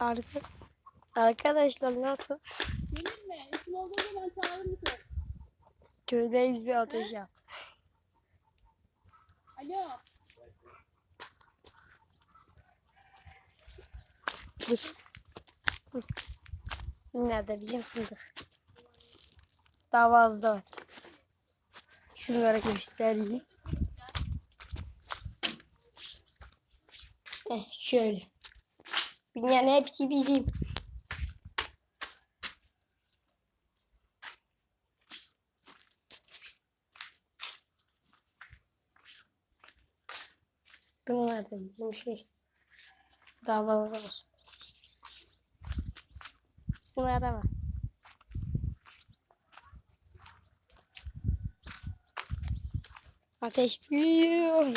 Arka... Arkadaşlar nasıl? Gelir mi? İsim olduğunda ben çağırırım seni. Köydeyiz bir ateş yap. Alo. Dur. Dur. Nerede bizim fındık? Daha fazla var. Şunları göstereyim. Eh şöyle. Dünyanın hepsi bizim. Bunlar da bizim şey. Fazla var. Bizim araba. Ateş büyüyor.